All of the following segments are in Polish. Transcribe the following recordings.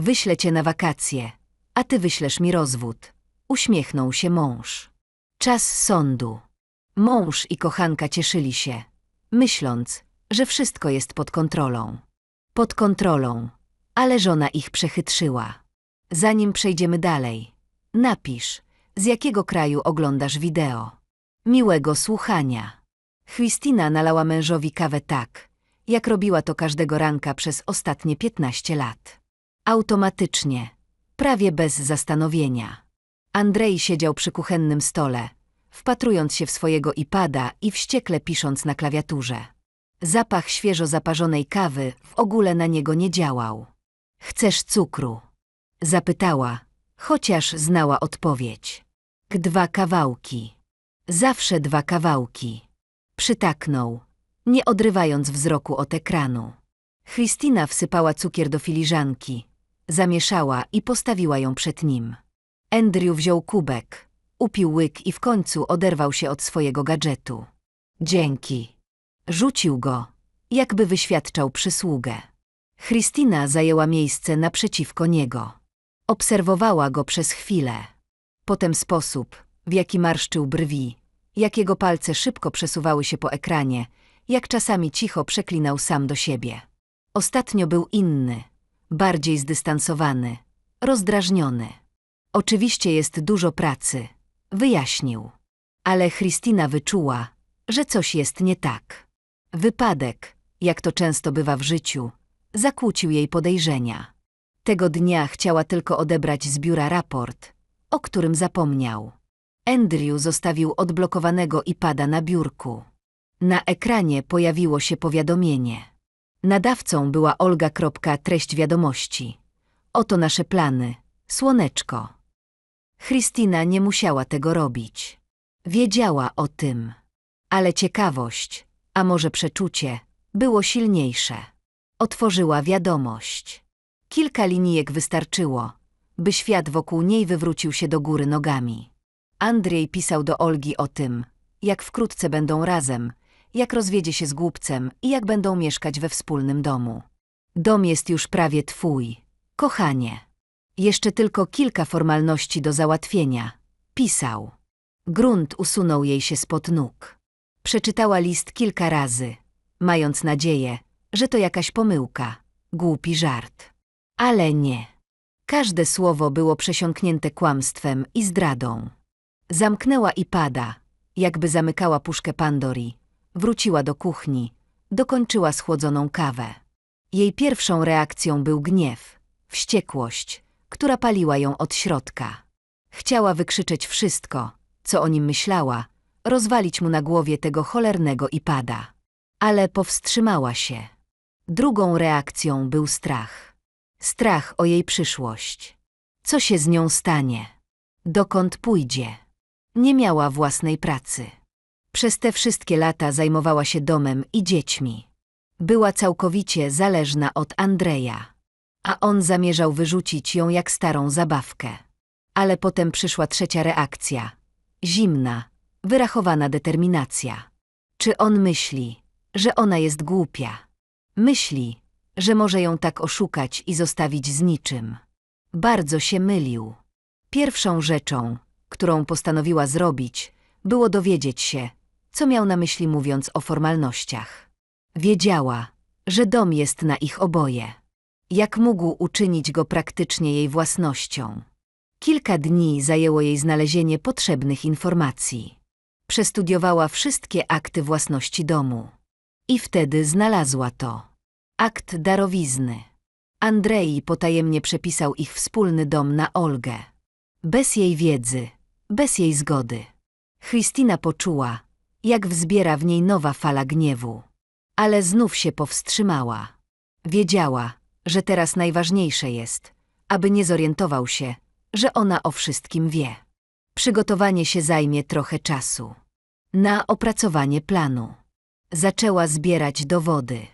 Wyślę cię na wakacje, a ty wyślesz mi rozwód. Uśmiechnął się mąż. Czas sądu. Mąż i kochanka cieszyli się, myśląc, że wszystko jest pod kontrolą. Pod kontrolą, ale żona ich przechytrzyła. Zanim przejdziemy dalej, napisz, z jakiego kraju oglądasz wideo. Miłego słuchania. Christina nalała mężowi kawę tak, jak robiła to każdego ranka przez ostatnie 15 lat. Automatycznie, prawie bez zastanowienia. Andrzej siedział przy kuchennym stole, wpatrując się w swojego iPada i wściekle pisząc na klawiaturze. Zapach świeżo zaparzonej kawy w ogóle na niego nie działał. Chcesz cukru? Zapytała, chociaż znała odpowiedź. Dwa kawałki. Zawsze dwa kawałki. Przytaknął, nie odrywając wzroku od ekranu. Christina wsypała cukier do filiżanki, zamieszała i postawiła ją przed nim. Andrew wziął kubek, upił łyk i w końcu oderwał się od swojego gadżetu. Dzięki. Rzucił go, jakby wyświadczał przysługę. Christina zajęła miejsce naprzeciwko niego. Obserwowała go przez chwilę. Potem sposób, w jaki marszczył brwi, jak jego palce szybko przesuwały się po ekranie, jak czasami cicho przeklinał sam do siebie. Ostatnio był inny, bardziej zdystansowany, rozdrażniony. Oczywiście jest dużo pracy, wyjaśnił. Ale Christina wyczuła, że coś jest nie tak. Wypadek, jak to często bywa w życiu, zakłócił jej podejrzenia. Tego dnia chciała tylko odebrać z biura raport, o którym zapomniał. Andrew zostawił odblokowanego iPada na biurku. Na ekranie pojawiło się powiadomienie. Nadawcą była Olga. Treść wiadomości. Oto nasze plany. Słoneczko. Christina nie musiała tego robić. Wiedziała o tym. Ale ciekawość, a może przeczucie, było silniejsze. Otworzyła wiadomość. Kilka linijek wystarczyło, by świat wokół niej wywrócił się do góry nogami. Andrzej pisał do Olgi o tym, jak wkrótce będą razem, jak rozwiedzie się z głupcem i jak będą mieszkać we wspólnym domu. Dom jest już prawie twój, kochanie. Jeszcze tylko kilka formalności do załatwienia. Pisał. Grunt usunął jej się spod nóg. Przeczytała list kilka razy, mając nadzieję, że to jakaś pomyłka, głupi żart. Ale nie. Każde słowo było przesiąknięte kłamstwem i zdradą. Zamknęła i pada, jakby zamykała puszkę Pandori. Wróciła do kuchni, dokończyła schłodzoną kawę. Jej pierwszą reakcją był gniew, wściekłość, która paliła ją od środka. Chciała wykrzyczeć wszystko, co o nim myślała, rozwalić mu na głowie tego cholernego ipada. Ale powstrzymała się. Drugą reakcją był strach. Strach o jej przyszłość. Co się z nią stanie? Dokąd pójdzie? Nie miała własnej pracy. Przez te wszystkie lata zajmowała się domem i dziećmi. Była całkowicie zależna od Andrzeja, a on zamierzał wyrzucić ją jak starą zabawkę. Ale potem przyszła trzecia reakcja. Zimna, wyrachowana determinacja. Czy on myśli, że ona jest głupia? Myśli, że może ją tak oszukać i zostawić z niczym. Bardzo się mylił. Pierwszą rzeczą, którą postanowiła zrobić, było dowiedzieć się, co miał na myśli mówiąc o formalnościach. Wiedziała, że dom jest na ich oboje. Jak mógł uczynić go praktycznie jej własnością? Kilka dni zajęło jej znalezienie potrzebnych informacji. Przestudiowała wszystkie akty własności domu. I wtedy znalazła to. Akt darowizny. Andrei potajemnie przepisał ich wspólny dom na Olgę. Bez jej wiedzy, bez jej zgody. Christina poczuła, jak wzbiera w niej nowa fala gniewu. Ale znów się powstrzymała. Wiedziała, że teraz najważniejsze jest, aby nie zorientował się, że ona o wszystkim wie. Przygotowanie się zajmie trochę czasu. Na opracowanie planu. Zaczęła zbierać dowody.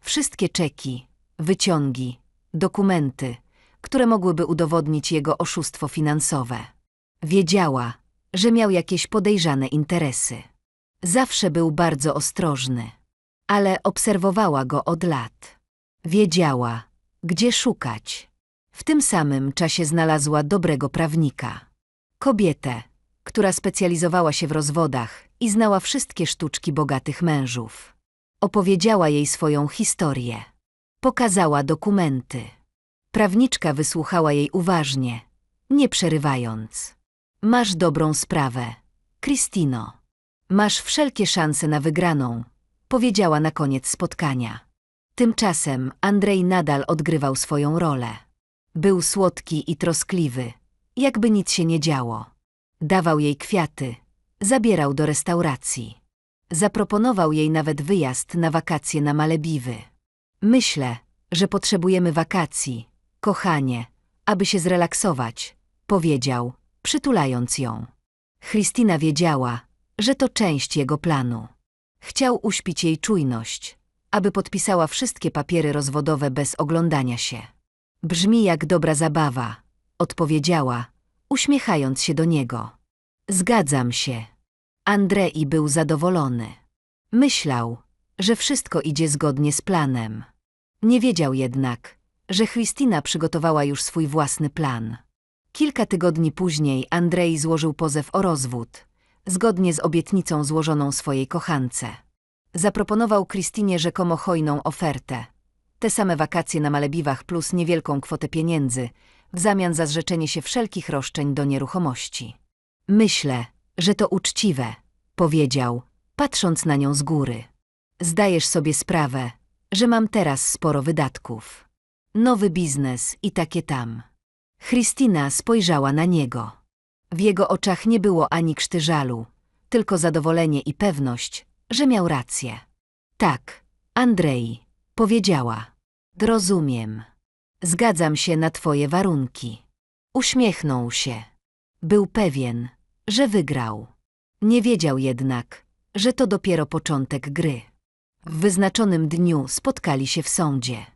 Wszystkie czeki, wyciągi, dokumenty, które mogłyby udowodnić jego oszustwo finansowe. Wiedziała, że miał jakieś podejrzane interesy. Zawsze był bardzo ostrożny, ale obserwowała go od lat. Wiedziała, gdzie szukać. W tym samym czasie znalazła dobrego prawnika. Kobietę, która specjalizowała się w rozwodach i znała wszystkie sztuczki bogatych mężów. Opowiedziała jej swoją historię. Pokazała dokumenty. Prawniczka wysłuchała jej uważnie, nie przerywając. Masz dobrą sprawę, Kristino. Masz wszelkie szanse na wygraną, powiedziała na koniec spotkania. Tymczasem Andrzej nadal odgrywał swoją rolę. Był słodki i troskliwy, jakby nic się nie działo. Dawał jej kwiaty, zabierał do restauracji. Zaproponował jej nawet wyjazd na wakacje na Malebiwy. Myślę, że potrzebujemy wakacji, kochanie, aby się zrelaksować, powiedział, przytulając ją. Christina wiedziała, że to część jego planu. Chciał uśpić jej czujność, aby podpisała wszystkie papiery rozwodowe bez oglądania się. Brzmi jak dobra zabawa, odpowiedziała, uśmiechając się do niego. Zgadzam się. Andrei był zadowolony. Myślał, że wszystko idzie zgodnie z planem. Nie wiedział jednak, że Christina przygotowała już swój własny plan. Kilka tygodni później Andrzej złożył pozew o rozwód, zgodnie z obietnicą złożoną swojej kochance. Zaproponował Christinie rzekomo hojną ofertę. Te same wakacje na Malebiwach plus niewielką kwotę pieniędzy, w zamian za zrzeczenie się wszelkich roszczeń do nieruchomości. Myślę, że to uczciwe, powiedział, patrząc na nią z góry. Zdajesz sobie sprawę, że mam teraz sporo wydatków. Nowy biznes i takie tam. Christina spojrzała na niego. W jego oczach nie było ani krzty żalu, tylko zadowolenie i pewność, że miał rację. Tak, Andrzej, powiedziała. Rozumiem. Zgadzam się na twoje warunki. Uśmiechnął się. Był pewien, że wygrał. Nie wiedział jednak, że to dopiero początek gry. W wyznaczonym dniu spotkali się w sądzie.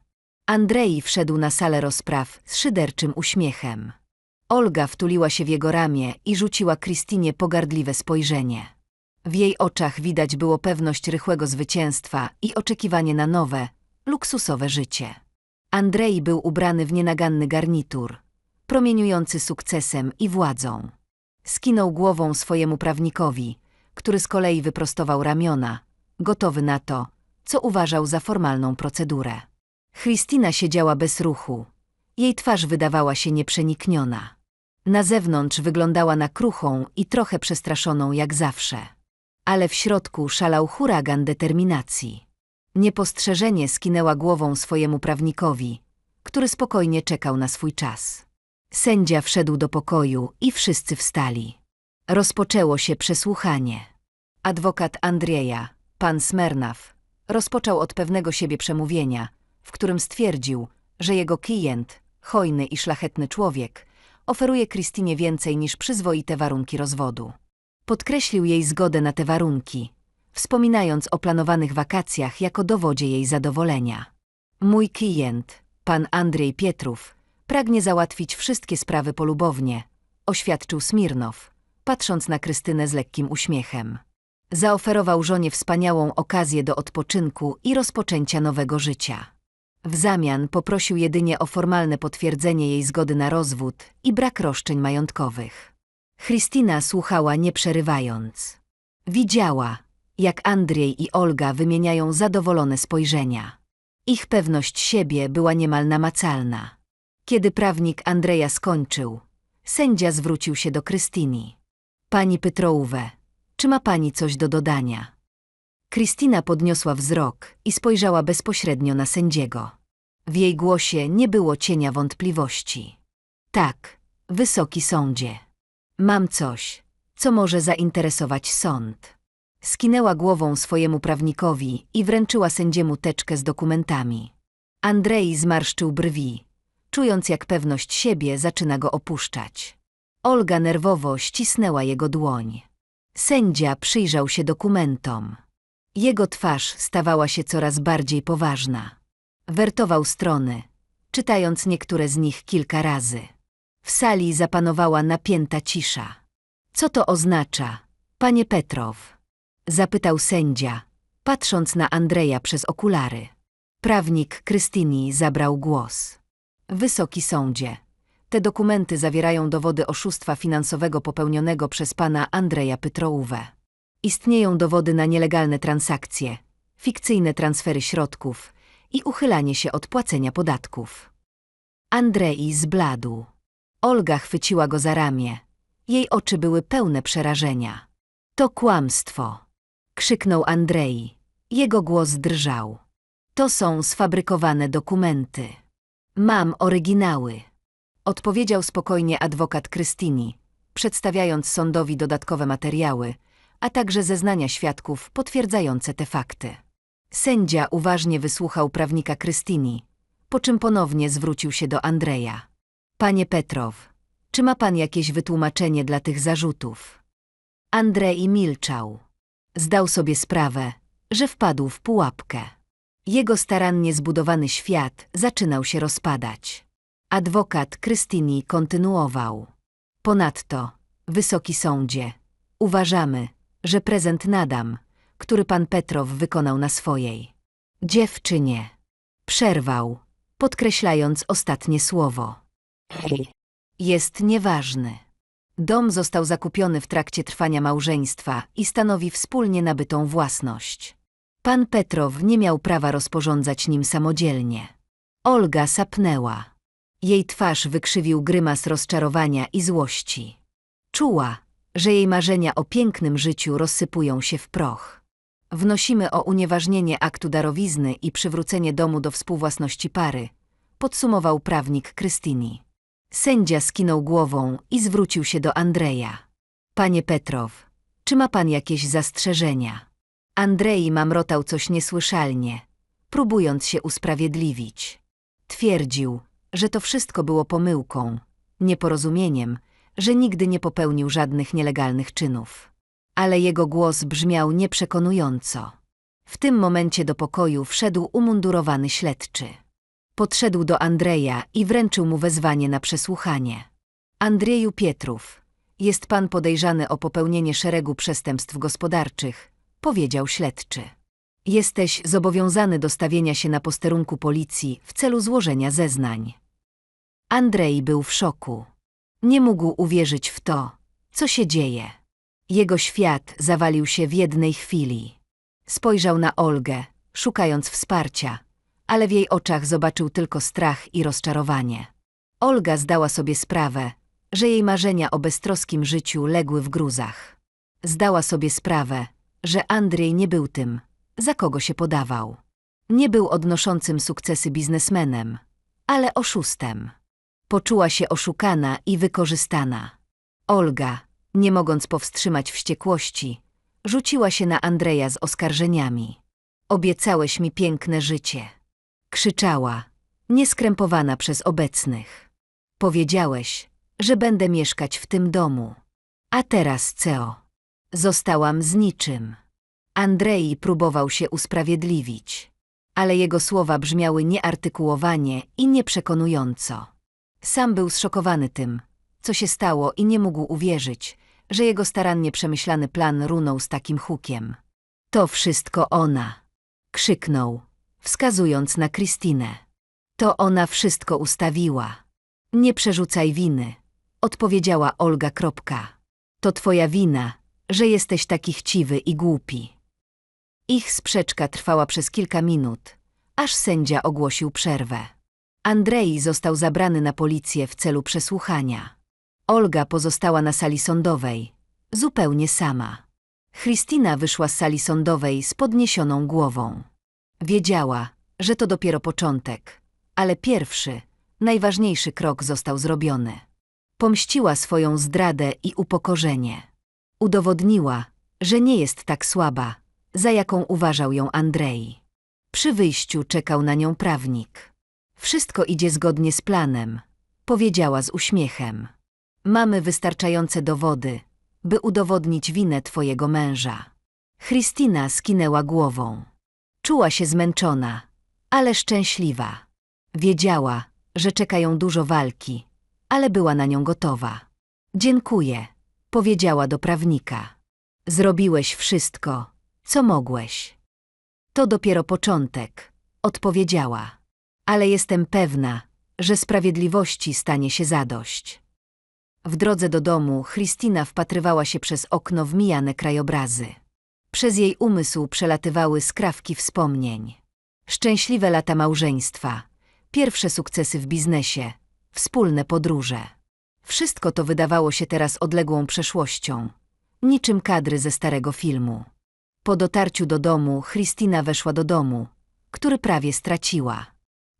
Andrzej wszedł na salę rozpraw z szyderczym uśmiechem. Olga wtuliła się w jego ramię i rzuciła Krystynie pogardliwe spojrzenie. W jej oczach widać było pewność rychłego zwycięstwa i oczekiwanie na nowe, luksusowe życie. Andrzej był ubrany w nienaganny garnitur, promieniujący sukcesem i władzą. Skinął głową swojemu prawnikowi, który z kolei wyprostował ramiona, gotowy na to, co uważał za formalną procedurę. Christina siedziała bez ruchu. Jej twarz wydawała się nieprzenikniona. Na zewnątrz wyglądała na kruchą i trochę przestraszoną jak zawsze. Ale w środku szalał huragan determinacji. Niepostrzeżenie skinęła głową swojemu prawnikowi, który spokojnie czekał na swój czas. Sędzia wszedł do pokoju i wszyscy wstali. Rozpoczęło się przesłuchanie. Adwokat Andrzeja, pan Smernaw, rozpoczął od pewnego siebie przemówienia, w którym stwierdził, że jego klient, hojny i szlachetny człowiek, oferuje Krystynie więcej niż przyzwoite warunki rozwodu. Podkreślił jej zgodę na te warunki, wspominając o planowanych wakacjach jako dowodzie jej zadowolenia. Mój klient, pan Andrzej Pietrów, pragnie załatwić wszystkie sprawy polubownie, oświadczył Smirnow, patrząc na Krystynę z lekkim uśmiechem. Zaoferował żonie wspaniałą okazję do odpoczynku i rozpoczęcia nowego życia. W zamian poprosił jedynie o formalne potwierdzenie jej zgody na rozwód i brak roszczeń majątkowych. Christina słuchała nie przerywając. Widziała, jak Andrzej i Olga wymieniają zadowolone spojrzenia. Ich pewność siebie była niemal namacalna. Kiedy prawnik Andrzeja skończył, sędzia zwrócił się do Krystyni. Pani Pytrołówę, czy ma pani coś do dodania? Kristina podniosła wzrok i spojrzała bezpośrednio na sędziego. W jej głosie nie było cienia wątpliwości. Tak, wysoki sądzie. Mam coś, co może zainteresować sąd. Skinęła głową swojemu prawnikowi i wręczyła sędziemu teczkę z dokumentami. Andrzej zmarszczył brwi, czując jak pewność siebie zaczyna go opuszczać. Olga nerwowo ścisnęła jego dłoń. Sędzia przyjrzał się dokumentom. Jego twarz stawała się coraz bardziej poważna. Wertował strony, czytając niektóre z nich kilka razy. W sali zapanowała napięta cisza. Co to oznacza, panie Petrow? Zapytał sędzia, patrząc na Andrzeja przez okulary. Prawnik Krystyni zabrał głos. Wysoki sądzie. Te dokumenty zawierają dowody oszustwa finansowego popełnionego przez pana Andrzeja Pytrołówę. Istnieją dowody na nielegalne transakcje, fikcyjne transfery środków i uchylanie się od płacenia podatków. Andrzej zbladł. Olga chwyciła go za ramię. Jej oczy były pełne przerażenia. To kłamstwo! krzyknął Andrzej. Jego głos drżał. To są sfabrykowane dokumenty. Mam oryginały. Odpowiedział spokojnie adwokat Krystini, przedstawiając sądowi dodatkowe materiały, a także zeznania świadków potwierdzające te fakty. Sędzia uważnie wysłuchał prawnika Krystini, po czym ponownie zwrócił się do Andrzeja. Panie Petrow, czy ma pan jakieś wytłumaczenie dla tych zarzutów? Andrzej milczał. Zdał sobie sprawę, że wpadł w pułapkę. Jego starannie zbudowany świat zaczynał się rozpadać. Adwokat Krystini kontynuował. Ponadto, wysoki sądzie, uważamy, że prezent Nadam, który pan Petrow wykonał na swojej dziewczynie, przerwał, podkreślając ostatnie słowo. Jest nieważny. Dom został zakupiony w trakcie trwania małżeństwa i stanowi wspólnie nabytą własność. Pan Petrow nie miał prawa rozporządzać nim samodzielnie. Olga sapnęła. Jej twarz wykrzywił grymas rozczarowania i złości. Czuła, że jej marzenia o pięknym życiu rozsypują się w proch. Wnosimy o unieważnienie aktu darowizny i przywrócenie domu do współwłasności pary, podsumował prawnik Krystyni. Sędzia skinął głową i zwrócił się do Andrzeja. Panie Petrow, czy ma pan jakieś zastrzeżenia? Andrzej mamrotał coś niesłyszalnie, próbując się usprawiedliwić. Twierdził, że to wszystko było pomyłką, nieporozumieniem, że nigdy nie popełnił żadnych nielegalnych czynów. Ale jego głos brzmiał nieprzekonująco. W tym momencie do pokoju wszedł umundurowany śledczy. Podszedł do Andrzeja i wręczył mu wezwanie na przesłuchanie. Andrzeju Pietrów, jest pan podejrzany o popełnienie szeregu przestępstw gospodarczych, powiedział śledczy. Jesteś zobowiązany do stawienia się na posterunku policji w celu złożenia zeznań. Andrzej był w szoku. Nie mógł uwierzyć w to, co się dzieje. Jego świat zawalił się w jednej chwili. Spojrzał na Olgę, szukając wsparcia, ale w jej oczach zobaczył tylko strach i rozczarowanie. Olga zdała sobie sprawę, że jej marzenia o beztroskim życiu legły w gruzach. Zdała sobie sprawę, że Andrzej nie był tym, za kogo się podawał. Nie był odnoszącym sukcesy biznesmenem, ale oszustem. Poczuła się oszukana i wykorzystana. Olga, nie mogąc powstrzymać wściekłości, rzuciła się na Andrzeja z oskarżeniami. Obiecałeś mi piękne życie. Krzyczała, nieskrępowana przez obecnych. Powiedziałeś, że będę mieszkać w tym domu. A teraz co? Zostałam z niczym. Andrzej próbował się usprawiedliwić, ale jego słowa brzmiały nieartykułowanie i nieprzekonująco. Sam był zszokowany tym, co się stało i nie mógł uwierzyć, że jego starannie przemyślany plan runął z takim hukiem. To wszystko ona! Krzyknął, wskazując na Kristinę. To ona wszystko ustawiła. Nie przerzucaj winy, odpowiedziała Olga. Kropka. To twoja wina, że jesteś taki chciwy i głupi. Ich sprzeczka trwała przez kilka minut, aż sędzia ogłosił przerwę. Andrzej został zabrany na policję w celu przesłuchania. Olga pozostała na sali sądowej, zupełnie sama. Christina wyszła z sali sądowej z podniesioną głową. Wiedziała, że to dopiero początek, ale pierwszy, najważniejszy krok został zrobiony. Pomściła swoją zdradę i upokorzenie. Udowodniła, że nie jest tak słaba, za jaką uważał ją Andrzej. Przy wyjściu czekał na nią prawnik. Wszystko idzie zgodnie z planem, powiedziała z uśmiechem. Mamy wystarczające dowody, by udowodnić winę twojego męża. Christina skinęła głową. Czuła się zmęczona, ale szczęśliwa. Wiedziała, że czeka ją dużo walki, ale była na nią gotowa. Dziękuję, powiedziała do prawnika. Zrobiłeś wszystko, co mogłeś. To dopiero początek, odpowiedziała. Ale jestem pewna, że sprawiedliwości stanie się zadość. W drodze do domu Christina wpatrywała się przez okno w mijane krajobrazy. Przez jej umysł przelatywały skrawki wspomnień. Szczęśliwe lata małżeństwa, pierwsze sukcesy w biznesie, wspólne podróże. Wszystko to wydawało się teraz odległą przeszłością, niczym kadry ze starego filmu. Po dotarciu do domu Christina weszła do domu, który prawie straciła.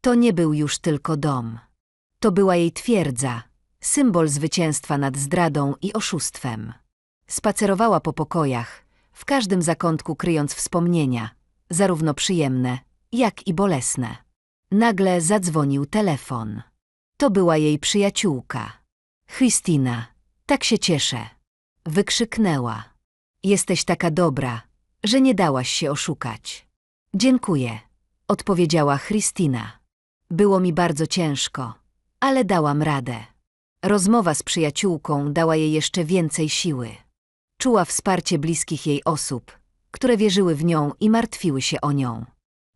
To nie był już tylko dom. To była jej twierdza, symbol zwycięstwa nad zdradą i oszustwem. Spacerowała po pokojach, w każdym zakątku kryjąc wspomnienia, zarówno przyjemne, jak i bolesne. Nagle zadzwonił telefon. To była jej przyjaciółka. Christina, tak się cieszę. Wykrzyknęła. Jesteś taka dobra, że nie dałaś się oszukać. Dziękuję, odpowiedziała Christina. Było mi bardzo ciężko, ale dałam radę. Rozmowa z przyjaciółką dała jej jeszcze więcej siły. Czuła wsparcie bliskich jej osób, które wierzyły w nią i martwiły się o nią.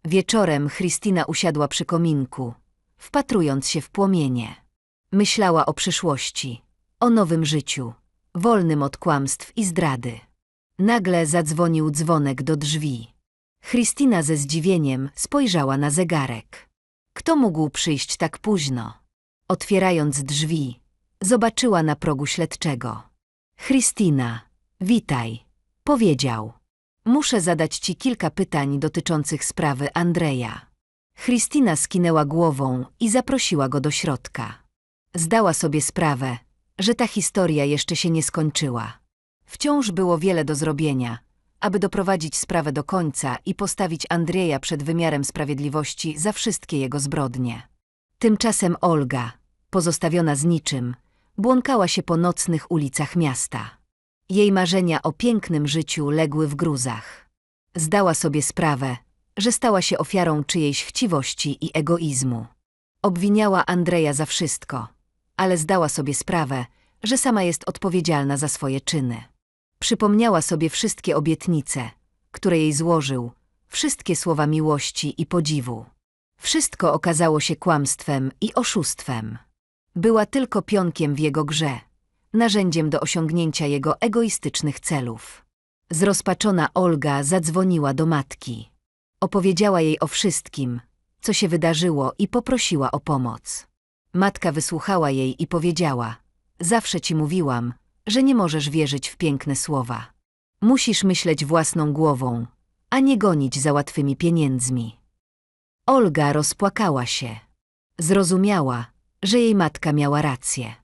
Wieczorem Christina usiadła przy kominku, wpatrując się w płomienie. Myślała o przyszłości, o nowym życiu, wolnym od kłamstw i zdrady. Nagle zadzwonił dzwonek do drzwi. Christina ze zdziwieniem spojrzała na zegarek. Kto mógł przyjść tak późno? Otwierając drzwi, zobaczyła na progu śledczego. Christina, witaj, powiedział. Muszę zadać ci kilka pytań dotyczących sprawy Andrzeja. Christina skinęła głową i zaprosiła go do środka. Zdała sobie sprawę, że ta historia jeszcze się nie skończyła. Wciąż było wiele do zrobienia, aby doprowadzić sprawę do końca i postawić Andrzeja przed wymiarem sprawiedliwości za wszystkie jego zbrodnie. Tymczasem Olga, pozostawiona z niczym, błąkała się po nocnych ulicach miasta. Jej marzenia o pięknym życiu legły w gruzach. Zdała sobie sprawę, że stała się ofiarą czyjejś chciwości i egoizmu. Obwiniała Andrzeja za wszystko, ale zdała sobie sprawę, że sama jest odpowiedzialna za swoje czyny. Przypomniała sobie wszystkie obietnice, które jej złożył, wszystkie słowa miłości i podziwu. Wszystko okazało się kłamstwem i oszustwem. Była tylko pionkiem w jego grze, narzędziem do osiągnięcia jego egoistycznych celów. Zrozpaczona Olga zadzwoniła do matki. Opowiedziała jej o wszystkim, co się wydarzyło i poprosiła o pomoc. Matka wysłuchała jej i powiedziała: Zawsze ci mówiłam, że nie możesz wierzyć w piękne słowa. Musisz myśleć własną głową, a nie gonić za łatwymi pieniędzmi. Olga rozpłakała się. Zrozumiała, że jej matka miała rację.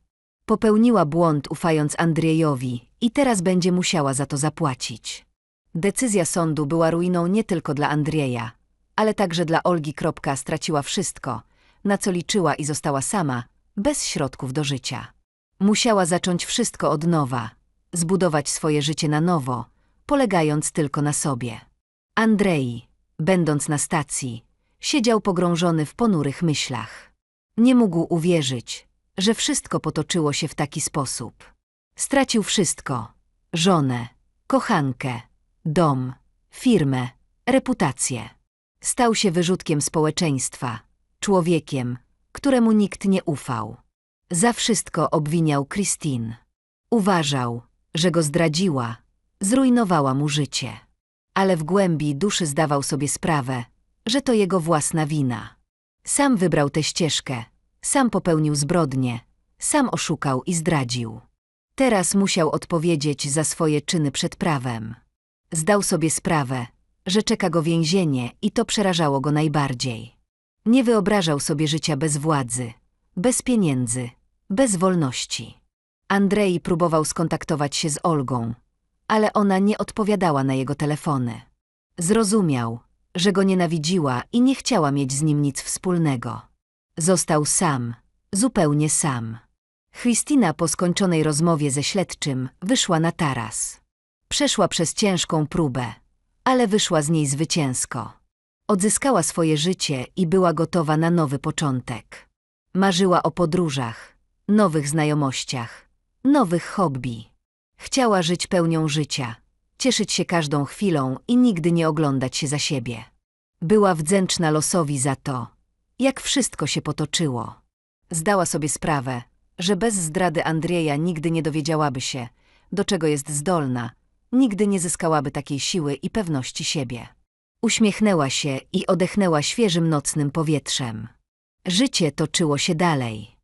Popełniła błąd ufając Andrzejowi i teraz będzie musiała za to zapłacić. Decyzja sądu była ruiną nie tylko dla Andrzeja, ale także dla Olgi. Straciła wszystko, na co liczyła i została sama, bez środków do życia. Musiała zacząć wszystko od nowa, zbudować swoje życie na nowo, polegając tylko na sobie. Andrzej, będąc na stacji, siedział pogrążony w ponurych myślach. Nie mógł uwierzyć, że wszystko potoczyło się w taki sposób. Stracił wszystko żonę, kochankę, dom, firmę, reputację. Stał się wyrzutkiem społeczeństwa, człowiekiem, któremu nikt nie ufał. Za wszystko obwiniał Christine. Uważał, że go zdradziła, zrujnowała mu życie. Ale w głębi duszy zdawał sobie sprawę, że to jego własna wina. Sam wybrał tę ścieżkę, sam popełnił zbrodnie, sam oszukał i zdradził. Teraz musiał odpowiedzieć za swoje czyny przed prawem. Zdał sobie sprawę, że czeka go więzienie i to przerażało go najbardziej. Nie wyobrażał sobie życia bez władzy, bez pieniędzy, bez wolności. Andrzej próbował skontaktować się z Olgą, ale ona nie odpowiadała na jego telefony. Zrozumiał, że go nienawidziła i nie chciała mieć z nim nic wspólnego. Został sam, zupełnie sam. Christina po skończonej rozmowie ze śledczym wyszła na taras. Przeszła przez ciężką próbę, ale wyszła z niej zwycięsko. Odzyskała swoje życie i była gotowa na nowy początek. Marzyła o podróżach, nowych znajomościach, nowych hobby. Chciała żyć pełnią życia, cieszyć się każdą chwilą i nigdy nie oglądać się za siebie. Była wdzięczna losowi za to, jak wszystko się potoczyło. Zdała sobie sprawę, że bez zdrady Andrzeja nigdy nie dowiedziałaby się, do czego jest zdolna, nigdy nie zyskałaby takiej siły i pewności siebie. Uśmiechnęła się i odetchnęła świeżym nocnym powietrzem. Życie toczyło się dalej.